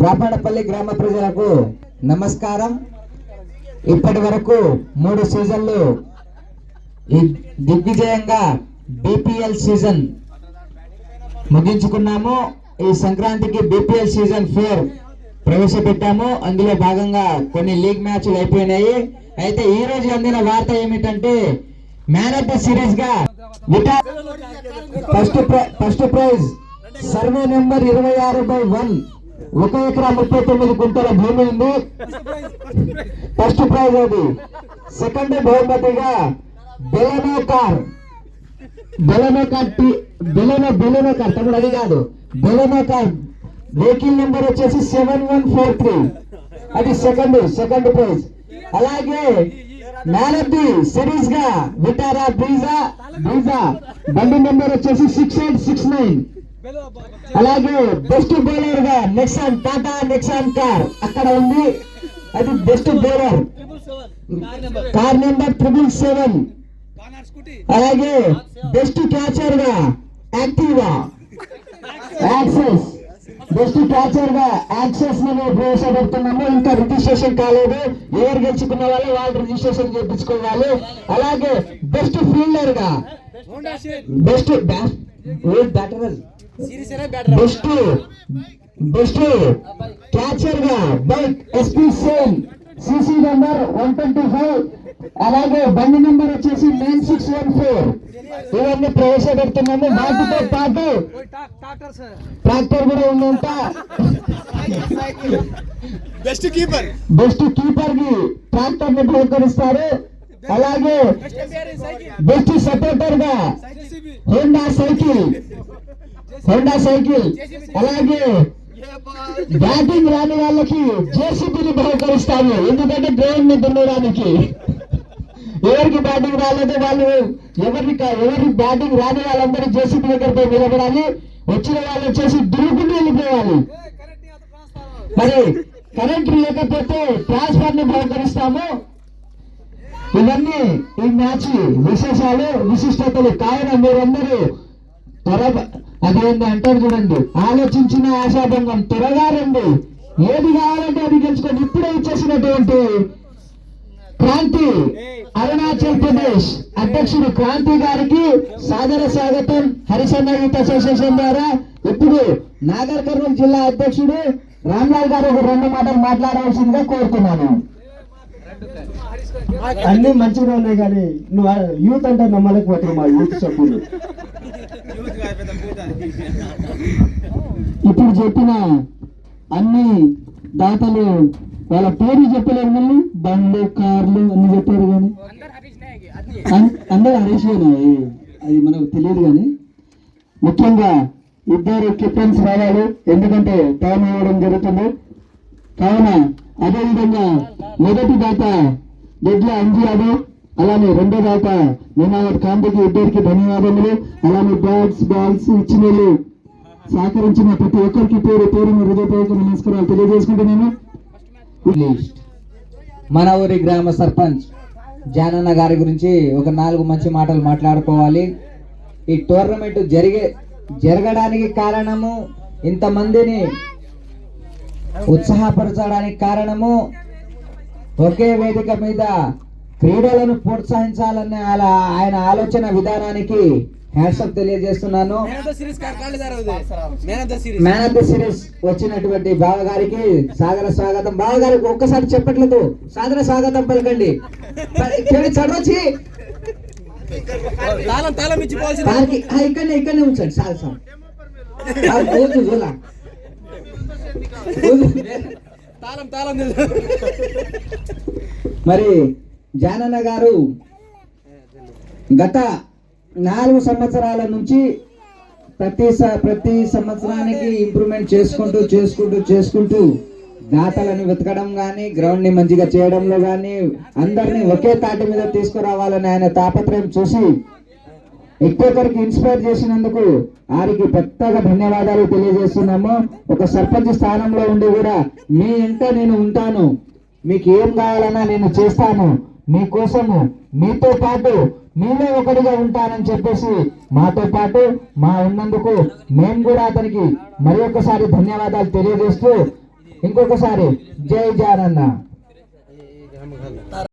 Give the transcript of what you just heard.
బ్రాహ్మణపల్లి గ్రామ ప్రజలకు నమస్కారం. ఇప్పటి వరకు మూడు సీజన్లు ఈ దిగ్విజయంగా బీపీఎల్ సీజన్ ముగించుకున్నాము. ఈ సంక్రాంతికి బీపీఎల్ సీజన్ ఫోర్ ప్రవేశపెట్టాము. అందులో భాగంగా కొన్ని లీగ్ మ్యాచ్లు అయిపోయినాయి. అయితే ఈ రోజు అందిన వార్త ఏమిటంటే man of the సిరీస్గా first first prize survey number ఇరవై ఆరు బై వన్ ఒక ఎకరా ముప్పై తొమ్మిది గుంటల భూమి ఉంది. ఫస్ట్ ప్రైజ్ అది. సెకండ్ బహుమతిగా బెలనో కార్ బెలనో కార్ టీ- బెలనో బెలనో కార్ తమ్ముడు అది కాదు. బెలనో కార్ వెహికల్ నెంబర్ వచ్చేసి సెవెన్ వన్ ఫోర్ త్రీ అది సెకండ్ సెకండ్ ప్రైజ్ అలాగే మ్యాన్ ఆఫ్ ది సిరీస్గా విటారా బ్రీజా బ్రీజా బండి నెంబర్ వచ్చేసి సిక్స్ ఎయిట్ సిక్స్ నైన్ అలాగే బెస్ట్ బౌలర్గా నెక్సాన్ టాటా నెక్సాన్ కార్ అక్కడ ఉంది. అది best bowler car number triple seven అలాగే బెస్ట్ క్యాచర్గా యాక్టివా యాక్సెస్ బెస్ట్ క్యాచర్గా యాక్సెస్ని మేము ప్రవేశపెడుతున్నాము. ఇంకా రిజిస్ట్రేషన్ కాలేదు. ఎవరు గెలుచుకున్న వాళ్ళు వాళ్ళు రిజిస్ట్రేషన్ చేయించుకోవాలి. అలాగే బెస్ట్ ఫీల్డర్గా బెస్ట్ బ్యాటర్ బెస్ట్ బెస్ట్ క్యాచర్గా bike SP same CC number one twenty five అలాగే బండి నెంబర్ వచ్చేసి నైన్ సిక్స్ వన్ ఫోర్ ఇవన్నీ ప్రవేశపెడుతున్నాము వాటితో పాటు ట్రాక్టర్ కూడా ఉందంట బెస్ట్ కీపర్ బెస్ట్ కీపర్కి ట్రాక్టర్ని బహుకరిస్తారు అలాగే బెస్ట్ సపోర్టర్గా హోండా సైకిల్. Honda cycle. అలాగే బ్యాటింగ్ రాని వాళ్ళకి జేసీబీని బహుకరిస్తాము. ఎందుకంటే గ్రౌండ్ని దున్నడానికి. ఎవరికి బ్యాటింగ్ రాలేదు వాళ్ళు ఎవరికి ఎవరికి బ్యాటింగ్ రాని వాళ్ళందరూ జేసీబీ దగ్గర నిలబడాలి. వచ్చిన వాళ్ళు వచ్చేసి దురుకుని వెళ్ళిపోవాలి. మరి కరెంట్ లేకపోతే ట్రాన్స్ఫర్ని బహుకరిస్తాము. ఇవన్నీ ఈ మ్యాచ్ విశేషాలు విశిష్టతలు కావున మీరందరూ త్వరగా అదేంటి అంటారు చూడండి ఆలోచించిన ఆశాభంగం త్వరగా రండి. ఏది కావాలంటే అది గెలుచుకోండి. ఇప్పుడే ఇచ్చేసినటువంటి క్రాంతి అరుణాచల్ ప్రదేశ్ అధ్యక్షుడు క్రాంతి గారికి సాదర స్వాగతం. హరిశన్న యూత్ అసోసియేషన్ ద్వారా ఇప్పుడు నాగర్ కర్నూలు జిల్లా అధ్యక్షుడు రామ్లాల్ గారు ఒక రెండు మాటలు మాట్లాడవలసిందిగా కోరుతున్నాను. అన్ని మంచిగా ఉన్నాయి కానీ నువ్వు యూత్ అంటే నమ్మలేకపోతున్నావు మా యూత్ సభ్యులు. ఇప్పుడు చెప్పిన అన్ని దాతలు వాళ్ళ పేరు చెప్పలేరు మళ్ళీ? బండ్లు కార్లు అన్ని చెప్పారు కానీ? అన్- అందరు హరీష్ అది మనకు తెలియదు కానీ. ముఖ్యంగా ఇద్దరు కెప్టెన్స్ రావాలి. ఎందుకంటే టైం ఇవ్వడం జరుగుతుంది. కావున అదేవిధంగా మొదటి దాత దొడ్ల అంజీ యాదవ్ అలానే రెండో దాత నినాయర్ కాంతికి ఇద్దరికి ధన్యవాదములు అలానే బ్యాట్స్ బాల్స్ ఇచ్చిన సహకరించిన ప్రతి ఒక్కరికి పేరు పేరును హృదయపూర్వక నమస్కారాలు తెలియజేసుకుంటున్నాను. మన ఊరి గ్రామ సర్పంచ్ జానన్న గారి గురించి ఒక నాలుగు మంచి మాటలు మాట్లాడుకోవాలి. ఈ టోర్నమెంట్ జరిగే జరగడానికి కారణము ఇంతమందిని ఉత్సాహపరచడానికి కారణము ఒకే వేదిక మీద క్రీడలను ప్రోత్సహించాలనే అలా ఆయన ఆలోచన విధానానికి హ్యాట్సప్ తెలియజేస్తున్నాను. మ్యాన్ ఆఫ్ ద సిరీస్ వచ్చినటువంటి బావ గారికి సాగర స్వాగతం. బావ గారికి ఒక్కసారి చెప్పట్లేదు. సాగర స్వాగతం పలకండి. చదవచ్చి. ఇక్కడనే ఇక్కడనే ఉంచండి. సార్ తాళం తాళం మరి జానన్న గారు గత నాలుగు సంవత్సరాల నుంచి ప్రతి ప్రతి సంవత్సరానికి ఇంప్రూవ్మెంట్ చేసుకుంటూ చేసుకుంటూ చేసుకుంటూ దాతలను వెతకడం కానీ గ్రౌండ్ని మంచిగా చేయడంలో కానీ అందరినీ ఒకే తాటి మీద తీసుకురావాలని ఆయన తాపత్రయం చూసి ఎక్కువరికి ఇన్స్పైర్ చేసినందుకు వారికి పెద్దగా ధన్యవాదాలు తెలియజేస్తున్నాము. ఒక సర్పంచ్ స్థానంలో ఉండి కూడా మీ ఇంట నేను ఉంటాను. మీకు ఏం కావాలన్నా నేను చేస్తాను. మీకోసము మీతో పాటు మీలో ఒకటిగా ఉంటానని చెప్పేసి మాతో పాటు మా ఉన్నందుకు మేము కూడా అతనికి మరి ధన్యవాదాలు తెలియజేస్తూ ఇంకొకసారి జై జానన్న.